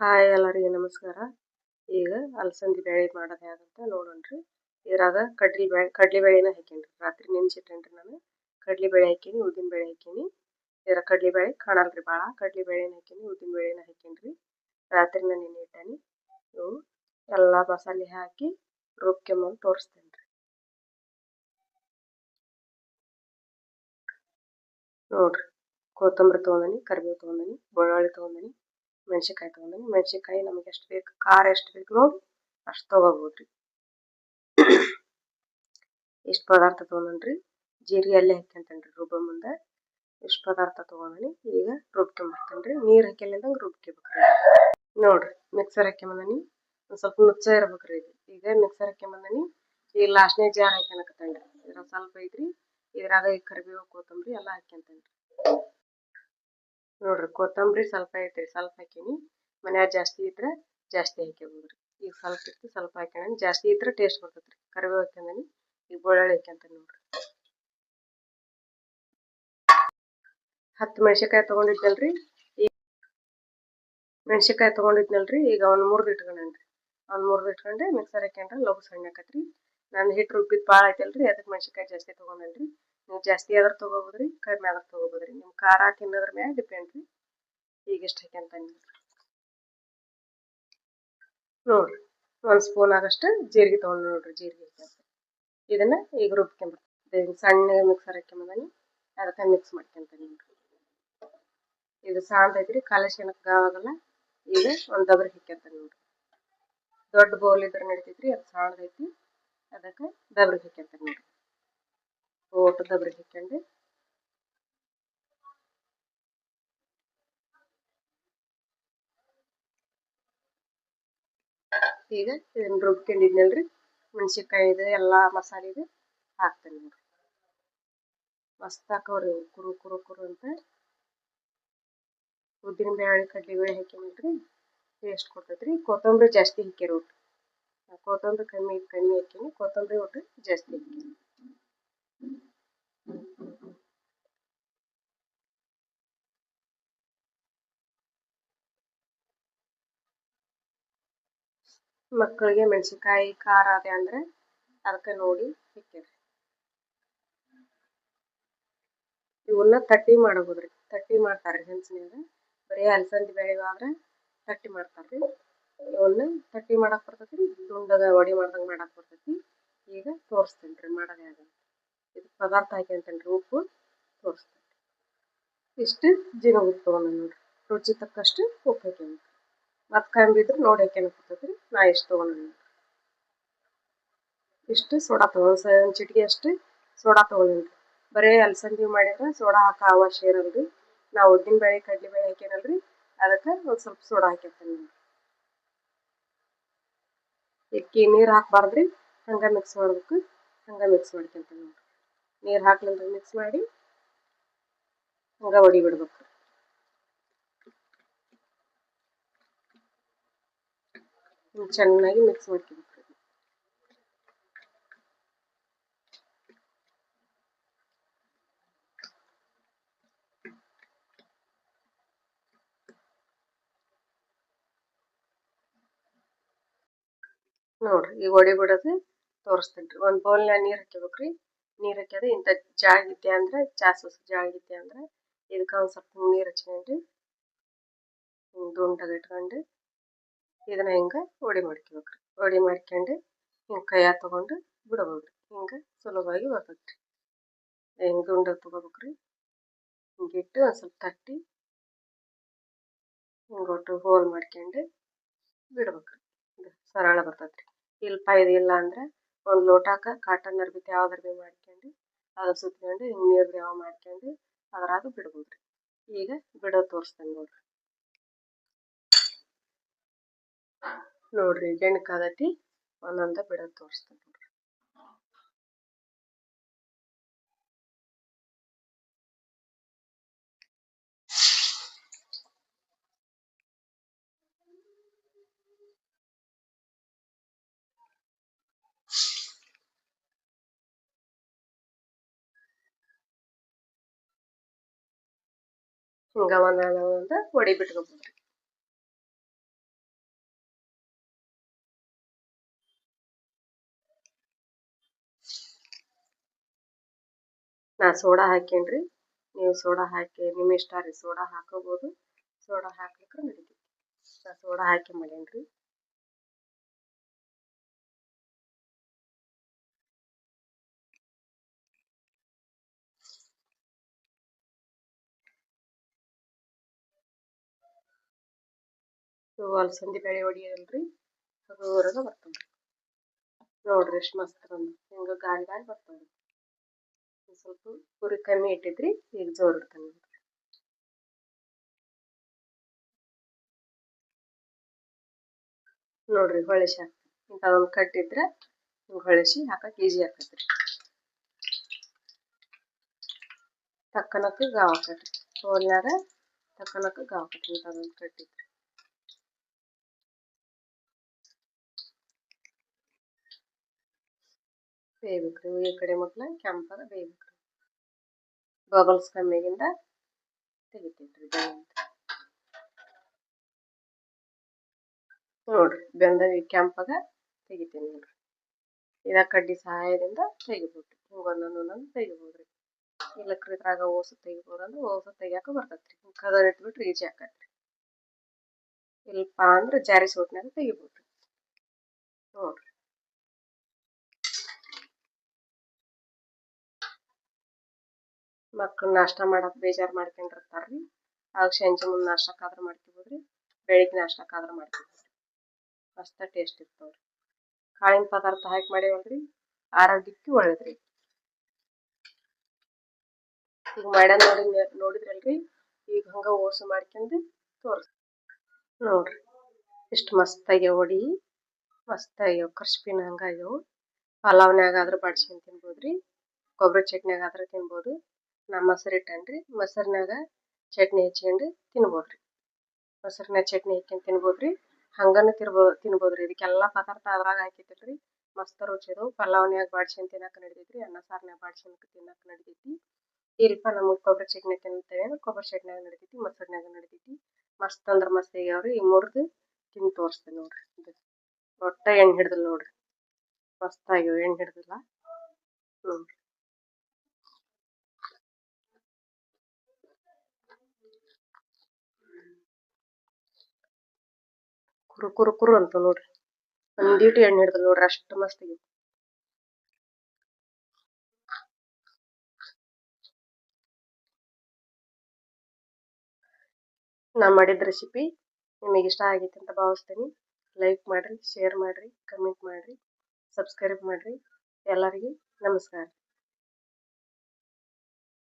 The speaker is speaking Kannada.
ಹಾಯ್ ಎಲ್ಲರಿಗೆ ನಮಸ್ಕಾರ. ಈಗ ಅಲಸಂದಿ ಬೇಳೆ ಮಾಡೋದು ಹೇಗಂತ ನೋಡೋಣ್ರಿ. ಇದ್ರಾಗ ಕಡ್ಲಿ ಬೇಳೆ ಕಡ್ಲಿ ಬೇಳೆನ ಹಾಕೀನಿ ರಾತ್ರಿ ನೆನ್ಸಿಟ್ಟೇನ್ರಿ ನಾನು. ಕಡ್ಲಿ ಬೇಳೆ ಹಾಕೀನಿ, ಉದ್ದಿನ ಬೇಳೆ ಹಾಕೀನಿ. ಇದ್ರ ಕಡ್ಲಿ ಬೇಳೆ ಕಾಣಲ್ರಿ ಭಾಳ ಕಡ್ಲಿ ಬೇಳೆನ ಹಾಕೀನಿ, ಉದ್ದಿನ ಬೇಳೆನ ಹಾಕೀನಿ ರಾತ್ರಿನ ನೆನೆ ಇಟ್ಟೇನಿ. ಇವು ಎಲ್ಲ ಮಸಾಲೆ ಹಾಕಿ ರುಬ್ಕೊಂಬಂದು ತೋರಿಸ್ತೇನೆ ರೀ ನೋಡ್ರಿ. ಕೊತ್ತಂಬರಿ ತೊಗೊಂಡನಿ, ಕರಿಬೇವು ತೊಗೊಂದನಿ ಬೆಳ್ಳುಳ್ಳಿ ತೊಗೊಂಡನಿ. ಮೆಣಸಿನ್ಕಾಯಿ ತೊಗೊಂಡಿನಿ ಮೆಣಸಿನ್ಕಾಯಿ ನಮಗೆ ಎಷ್ಟು ಬೇಕು, ಖಾರ ಎಷ್ಟು ಬೇಕು ನೋಡಿ ಅಷ್ಟು ತೊಗೋಬೋದ್ರಿ. ಇಷ್ಟು ಪದಾರ್ಥ ತೊಗೊಂಡ್ರಿ ಜೀರಿಗೆ ಅಲ್ಲೇ ಹಾಕ್ಯಂತೇನ್ರಿ ರುಬ್ಬ ಮುಂದೆ. ಇಷ್ಟು ಪದಾರ್ಥ ತೊಗೊಂಡಿ ಈಗ ರುಬ್ಕೊಂಬರ್ತೇನೆ ನೀರು ಹಾಕಿಲ್ಲದಂಗೆ ರುಬ್ಕೋಬೇಕ್ರಿ. ನೋಡ್ರಿ ಮಿಕ್ಸರ್ ಹಾಕ್ಯಂಬಂದನಿ. ಒಂದು ಸ್ವಲ್ಪ ನುಚ್ಚ ಇರ್ಬೇಕ್ರಿ ಇದು. ಈಗ ಮಿಕ್ಸರ್ ಹಾಕ್ಯಂಬಂದನಿ. ಈ ಲಾಸ್ಟ್ನೇ ಜಾರ್ ಹಾಕ್ಯನಕತ್ತೇನ್ರಿ. ಇದ್ರಾಗ ಸ್ವಲ್ಪ ಐತ್ರಿ. ಇದ್ರಾಗ ಈ ಕರಿಬೇವು, ಕೊತ್ತಂಬರಿ ಎಲ್ಲ ಹಾಕ್ಯಂತೇನ್ರಿ. ನೋಡ್ರಿ, ಕೊತ್ತಂಬರಿ ಸ್ವಲ್ಪ ಐತ್ರಿ, ಸ್ವಲ್ಪ ಹಾಕೀನಿ. ಮನ್ಯಾಗ ಜಾಸ್ತಿ ಇದ್ರೆ ಜಾಸ್ತಿ ಹಾಕ್ಯಬೋದ್ರಿ ಈಗ ಸ್ವಲ್ಪ ಇತ್ತು, ಸ್ವಲ್ಪ ಹಾಕ್ಯಾನ ಜಾಸ್ತಿ ಇದ್ರೆ ಟೇಸ್ಟ್ ಬರ್ತೈತ್ರಿ. ಕರಿಬೇವು ಹಾಕ್ಯಂದನಿ, ಈಗ ಬೆಳ್ಳುಳ್ಳಿ ಹಾಕ್ಯಂತ ನೋಡ್ರಿ. ಹತ್ತು ಮೆಣಸಿನ್ಕಾಯಿ ತೊಗೊಂಡಿದ್ನಲ್ರಿ, ಈಗ ಮೆಣಸಿನ್ಕಾಯಿ ತೊಗೊಂಡಿದ್ನಲ್ರಿ, ಈಗ ಅವ್ನು ಮುರಿದು ಇಟ್ಕೊಂಡೇನ್ರಿ. ಅವ್ನು ಮುರಿದು ಇಟ್ಕೊಂಡೆ ಮಿಕ್ಸರ್ ಹಾಕ್ಯಂಡ್ರೆ, ಲಘು ಸಣ್ಣ ಆಕತ್ರಿ ನಾನು ಹಿಟ್ಟು ರುಬ್ಬಿದ್ದು ಭಾಳ ಐತಲ್ರಿ ಅದಕ್ಕೆ ಮೆಣಸಿನ್ಕಾಯಿ ಜಾಸ್ತಿ ತೊಗೊಂಡೇನ್ರಿ. ನೀವು ಜಾಸ್ತಿ ಆದ್ರೆ ತೊಗೋಬೋದ್ರಿ, ಕಡಿಮೆ ಆದ್ರೆ ತೊಗೋಬೋದ್ರಿ. ನಿಮ್ಮ ಖಾರ ತಿನ್ನೋದ್ರ ಮ್ಯಾಲೆ ಡಿಪೆಂಡ್ ರೀ. ಈಗ ಎಷ್ಟು ಹಾಕ್ಯಂತ ನೋಡ್ರಿ, ಒಂದು ಸ್ಪೂನ್ ಆಗಷ್ಟು ಜೀರಿಗೆ ತೊಗೊಂಡು ನೋಡ್ರಿ, ಜೀರಿಗೆ ಹಾಕ್ಯಂತ ಇದನ್ನ ಈಗ ರುಬ್ಕೊಂಬರ್ತೀನಿ. ಸಣ್ಣ ಮಿಕ್ಸರ್ ಹಾಕ್ಯಂಬಂದಾನಿ, ಅದಕ್ಕೆ ಮಿಕ್ಸ್ ಮಾಡ್ಕೊಂತ ನೋಡ್ರಿ. ಇದು ಸಾಂದೈತ್ರಿ ಕಾಲೇಶನಕ್ಕೆ ಗಾವಾಗಲ್ಲ ಈಗ ಒಂದು ದಬ್ರಿ ಹಾಕ್ಯಂತ ನೋಡ್ರಿ. ದೊಡ್ಡ ಬೌಲ್ ಇದ್ರೆ ನಡಿತೈತ್ರಿ, ಅದು ಸಾಣದೈತಿ ಅದಕ್ಕೆ ದಬ್ರಿ ಹಾಕ್ಯಂತ ನೋಡ್ರಿ. ದಬ್ರಿಗೆ ಹಾಕ್ಯಂಡು ಈಗ ಇದನ್ನ ರುಬ್ಕೊಂಡಿದ್ನಲ್ರಿ. ಮೆಣಸಿನ್ಕಾಯಿದು ಎಲ್ಲ ಇದೆ, ಹಾಕ್ತೇನೆ ನೋಡ್ರಿ. ಮಸ್ತ್ ಹಾಕವ್ರಿ ಕುರು ಕುರು ಕುರು ಅಂತ. ಉದ್ದಿನ ಬೇಳೆ, ಕಡ್ಲಿ ಬೇಳೆ ಹಾಕಿನಲ್ರಿ ಟೇಸ್ಟ್ ಕೊಡ್ತೈತ್ರಿ. ಕೊತ್ತಂಬರಿ ಜಾಸ್ತಿ ಹಾಕ್ಯಾರ ಒಟ್ಟು. ಕೊತ್ತಂಬರಿ ಕಮ್ಮಿ ಕಮ್ಮಿ ಹಾಕಿನಿ ಕೊತ್ತಂಬರಿ ಒಟ್ಟು ಜಾಸ್ತಿ ಹಾಕೀನಿ ಮಕ್ಕಳಿಗೆ ಮೆಣಸಿನ್ಕಾಯಿ, ಖಾರ ಅದೇ ಅಂದರೆ ಅದಕ್ಕೆ ನೋಡಿ ಹಾಕ್ಯಾರಿ ಇವನ್ನ ತಟ್ಟಿ ಮಾಡಬಹುದ್ರಿ ತಟ್ಟಿ ಮಾಡ್ತಾರೆ ಹೆಂಚಿನ್ಯಾಗ ಬರೀ ಅಲಸಂದಿ ಬೇಳೆ ಆದ್ರೆ ತಟ್ಟಿ ಮಾಡ್ತಾರೆ ಇವನ್ನ ತಟ್ಟಿ ಮಾಡಕ್ ಬರ್ತೈತಿ ದುಂಡಗ ವಡಿ ಮಾಡ್ದಂಗೆ ಮಾಡಕ್ ಬರ್ತೈತಿ. ಈಗ ತೋರಿಸ್ತೀನಿ ರೀ ಮಾಡೋದು ಪದಾರ್ಥ ಹಾಕ್ಯಂತೇನೆ ರೀ ಉಪ್ಪು ತೋರಿಸ್ತೇನೆ. ಇಷ್ಟು ಉಪ್ಪು ತೊಗೊಂಡು ನೋಡ್ರಿ. ರುಚಿ ತಕ್ಕಷ್ಟು ಉಪ್ಪು ಹಾಕ್ಯಂತ ಮತ್ತೆ ಕಂಬಿದ್ರೆ ನೋಡಿ ಹಾಕ್ಯನಕ್ ಬರ್ತೈತಿ ರೀ ನಾ ಇಷ್ಟು ತೊಗೊಂಡು ಇಷ್ಟು ಸೋಡಾ ತೊಗೊಂಡು ಒಂದು ಚಿಟಿಕೆ ಅಷ್ಟು ಸೋಡಾ ತೊಗೊಂಡಿನಿ ಬರೀ ಅಲಸಂದಿ ಮಾಡಿದ್ರೆ ಸೋಡಾ ಹಾಕೋ ಅವಶ್ಯ ಇರಲ್ರಿ. ನಾವು ಉದ್ದಿನ ಬೇಳೆ, ಕಡ್ಲಿ ಬೇಳೆ ಹಾಕ್ಯಾನಲ್ರಿ, ಅದಕ್ಕೆ ಒಂದು ಸ್ವಲ್ಪ ಸೋಡಾ ಹಾಕ್ಯಂತೀನಿ ಇಕ್ಕಿ ನೀರು ಹಾಕ್ಬಾರ್ದ್ರಿ, ಹಂಗೆ ಮಿಕ್ಸ್ ಮಾಡ್ಬೇಕು, ಹಂಗೆ ಮಿಕ್ಸ್ ಮಾಡ್ಕೊಂತೀನಿ ನೋಡ್ರಿ. ನೀರು ಹಾಕ್ಲಿಲ್ಲ ಮಿಕ್ಸ್ ಮಾಡಿ ಹಂಗೆ ಹೊಡಿ ಬಿಡ್ಬೇಕು. ಚೆನ್ನಾಗಿ ಮಿಕ್ಸ್ ಮಾಡ್ಕೋಬೇಕು. ನೋಡ್ರಿ, ಈಗ ಹೊಡಿ ಬಿಡೋದು ತೋರಿಸ್ತೀನಿ ರೀ ಒಂದು ಬೌಲ್ನ ನೀರು ಹಾಕ್ಯಬೇಕ್ರಿ. ನೀರು ಹಾಕ್ಯದ ಇಂಥ ಜಾಗಿತ್ತೆ ಅಂದ್ರೆ ಚಾ ಸೋಸ್ ಜಾಗಿತ್ತೆ ಅಂದ್ರೆ ಇದಕ್ಕೆ ಒಂದು ಸ್ವಲ್ಪ ನೀರು ಹಚ್ಕೊಂಡು ಹಿಂಗೆ ದುಂಡಾಗ ಇಟ್ಕೊಂಡು ಇದನ್ನ ಹಿಂಗೆ ಹೊಡಿ ಮಾಡ್ಕೋಬೇಕ್ರಿ. ಹೊಡಿ ಮಾಡ್ಕೊಂಡು ಹಿಂಗೆ ಕೈಯಾಗ ತೊಗೊಂಡು ಬಿಡ್ಬೋದ್ರಿ ಹಿಂಗೆ ಸುಲಭವಾಗಿ ಬರ್ತೈತೆ ರೀ ಹಿಂಗೆ ದುಂಡಾಗ ತೊಗೋಬೇಕ್ರಿ. ಹಿಂಗೆ ಇಟ್ಟು ಒಂದು ಸ್ವಲ್ಪ ತಟ್ಟಿ ಹಿಂಗೆ ಒಟ್ಟು ಹೋಲ್ ಮಾಡ್ಕೊಂಡು ಬಿಡ್ಬೇಕ್ರಿ. ಸರಳ ಬರ್ತೈತೆ ರೀ ಇಲ್ಪ ಇದು ಇಲ್ಲ ಅಂದ್ರೆ ಒಂದು ಲೋಟಕ್ಕೆ ಕಾಟನ್ ಅರ್ಬಿ ತ್ಯಾವ ಅರ್ಬಿ ಮಾಡ್ಕೊಂಡು ಅದ್ರ ಸುತ್ಕೊಂಡು ಹಿಂಗೆ ನೀರು ಯಾವ ಮಾಡ್ಕೊಂಡು ಅದ್ರಾಗ ಬಿಡ್ಬೋದ್ರಿ. ಈಗ ಬಿಡೋ ತೋರಿಸ್ತೇನೆ ನೋಡ್ರಿ. ನೋಡ್ರಿ ಗೆಣ್ ಕಾದತಿ ಒಂದೊಂದ ಬಿಡೋದು ತೋರಿಸ್ತೇನೆ ನೋಡ್ರಿ. ಹಿಂಗ ಒಂದೊಂದು ಒಡಿ ನಾ ಸೋಡಾ ಹಾಕೇನ್ರಿ ನೀವು ಸೋಡಾ ಹಾಕಿ, ನಿಮ್ಮ ಇಷ್ಟ ರೀ, ಸೋಡಾ ಹಾಕೋಬೋದು. ಸೋಡಾ ಹಾಕ್ಲಿಕ್ಕೆ ನಡೀತೈತಿ. ನಾ ಸೋಡಾ ಹಾಕಿ ಮಾಡೇನ್ರಿ ಇವು ಅಲಸಂದಿ ಬೇಳೆ ಹೊಡಿಯಲ್ರಿ ಅದು ಹೊರಗೆ ನೋಡ್ರಿ ಎಷ್ಟು ಮಸ್ತ್ ಬಂದು ಹಿಂಗೆ ಗಾಳಿ ಗಾಳಿ ಬರ್ತದೆ ಸ್ವಲ್ಪ ಪುರಿ ಕಮ್ಮಿ ಇಟ್ಟಿದ್ರಿ, ಈಗ ಜೋರು ಇಡ್ತಾನೆ ನೋಡ್ರಿ. ಹೊಳೆಸಿ ಹಾಕ್ತೀನಿ ಇಂಥದೊಂದು ಕಟ್ಟಿದ್ರೆ ಹಿಂಗೆ ಹೊಳೆಸಿ ಹಾಕಕ್ಕೆ ಈಜಿ ಆಗ್ತೈತ್ರಿ ತಕ್ಕನಕ್ಕೆ ಗಾವ್ ಹಾಕತ್ರಿ ಹೋಲ್ನಾಗ ತಕ್ಕನಕ್ಕೆ ಗಾವ್ ಆಕೈತ್ರಿ ಇಂಥದೊಂದು ಕಟ್ಟಿದ್ರೆ ಬೇಯ್ಬೇಕ್ರಿ ಈ ಕಡೆ ಮಕ್ಳ ಕೆಂಪಾಗ ಬೇಯ್ಬೇಕ್ರಿ ಬಬಲ್ಸ್ ಕಮ್ಮಿಗಿಂದ ಬೆಂದ. ನೋಡ್ರಿ, ಬೆಂದ ಕೆಂಪಾಗ ತೆಗಿತೀನಿ ನೋಡ್ರಿ. ಇದ ಕಡ್ಡಿ ಸಹಾಯದಿಂದ ತೆಗಿಬೋದು. ಹಿಂಗೆ ಒಂದೊಂದು ತೆಗಿಬೋದ್ರಿ. ಇಲ್ಲಕ್ರಿ ಇದ್ರಾಗ ಓಸು ತೆಗಿಬೋದಂದ್ರೆ ಓಸು ತೆಗಿಯಾಕ ಬರ್ತೈತ್ರಿ. ಕದರ್ ಇಟ್ಬಿಟ್ರೆ ಈಜಿ ಆಕತ್ರಿ. ಇಲ್ಲಪ್ಪ ಅಂದ್ರೆ ಜಾರಿ ಸೋಟ್ನಾಗ ತೆಗಿಬೋದ್ರಿ. ನೋಡ್ರಿ. ಮಕ್ಳು ನಾಷ್ಟ ಮಾಡಕ್ಕೆ ಬೇಜಾರು ಮಾಡ್ಕೊಂಡಿರ್ತಾರ್ರಿ. ಆಗ ಸಂಜೆ ಮುಂದೆ ನಾಷ್ಟಕ್ಕಾದ್ರೂ ಮಾಡ್ಕೊಬೋದ್ರಿ. ಬೆಳಿಗ್ಗೆ ನಾಷ್ಟಕ್ಕಾದ್ರೂ ಮಾಡ್ಕೊಬೋದ್ರಿ. ಮಸ್ತ ಟೇಸ್ಟ್ ಇರ್ತಾವ್ರಿ ಕಾಳಿನ ಪದಾರ್ಥ ಹಾಕಿ ಮಾಡೇವಲ್ರಿ. ಆರೋಗ್ಯಕ್ಕೆ ಒಳ್ಳೇದ್ರಿ. ಈಗ ಮಾಡ್ಯಾನ ನೋಡಿ ನೋಡಿದ್ರಲ್ರಿ. ಈಗ ಹಂಗ ಓಸು ಮಾಡ್ಕೊಂಡು ತೋರಿಸ್, ನೋಡ್ರಿ. ಎಷ್ಟು ಮಸ್ತಾಗ್ಯಾವ ಒಡಿ ಮಸ್ತಾಗ್ಯಾವ ಕ್ರಿಸ್ಪಿನ ಹಂಗಾಗ್ಯಾವ ಪಲಾವ್ನ್ಯಾಗ ಆದ್ರೆ ಬಡ್ಸ್ಕೊಂಡು ತಿನ್ಬೋದ್ರಿ. ಕೊಬ್ಬರಿ ಚಟ್ನ್ಯಾಗ ಆದ್ರೆ ತಿನ್ಬೋದು. ನಾ ಮೊಸರು ಇಟ್ಟೇನ್ರಿ. ಮೊಸರಿನಾಗ ಚಟ್ನಿ ಹಚ್ಕೊಂಡು ತಿನ್ಬೋದ್ರಿ. ಮೊಸರಿನಾಗ ಚಟ್ನಿ ಹಾಕ್ಯಂಡು ಹಂಗನ ತಿರ್ಬೋ, ತಿನ್ಬೋದ್ರಿ. ಇದಕ್ಕೆಲ್ಲ ಪದಾರ್ಥ ಅದ್ರಾಗ ಹಾಕಿದ್ರಿ ಮಸ್ತ್ ರುಚಿ ಅದು ಪಲಾವ್ನ್ಯಾಗ ಬಾಡ್ಸ್ಕೊಂಡು ತಿನ್ನಕ್ಕೆ ನಡಿತೈತ್ರಿ ಅನ್ನ ಸಾರ್ನ್ಯಾಗ ಬಾಡ್ಸ್ಕೊಂಡು ತಿನ್ನಕ್ಕೆ ನಡಿತೈತಿ ಇಲ್ಪ ನಮಗೆ ಕೊಬ್ಬರಿ ಚಟ್ನಿ ತಿನ್ನುತ್ತೇವೆ ಕೊಬ್ಬರಿ ಚಟ್ನ್ಯಾಗ ನಡಿತೈತಿ ಮೊಸರಿನಾಗ ನಡಿತೈತಿ ಮಸ್ತ್ ಅಂದ್ರೆ ಮಸ್ತ್ ಆಗ್ಯಾವ್ರಿ ಈ ಮುರಿದು ತಿಂದು ತೋರಿಸ್ತೇನೆ ನೋಡ್ರಿ. ಇದು ಒಟ್ಟ ಎಣ್ಣೆ ಹಿಡ್ದಲ್ಲ ನೋಡ್ರಿ. ಮಸ್ತ್ ಆಗ್ಯಾವ. ಎಣ್ಣೆ ಹಿಡ್ದಿಲ್ಲ. ನೋಡ್ರಿ ಕುರು ಕುರು ಕುರು ಅಂತ ನೋಡ್ರಿ. ಒಂದೀಟು ಎಣ್ಣೆ ಹಿಡ್ದಲ್ ನೋಡ್ರಿ ಅಷ್ಟು ಮಸ್ತ್ ಇದೆ ನಾ ಮಾಡಿದ ರೆಸಿಪಿ ನಿಮಗೆ ಇಷ್ಟ ಆಗೈತೆ ಅಂತ ಭಾವಿಸ್ತೀನಿ. ಲೈಕ್ ಮಾಡಿರಿ ಶೇರ್ ಮಾಡಿರಿ ಕಮೆಂಟ್ ಮಾಡಿರಿ ಸಬ್ಸ್ಕ್ರೈಬ್ ಮಾಡಿರಿ. ಎಲ್ಲರಿಗೂ ನಮಸ್ಕಾರ.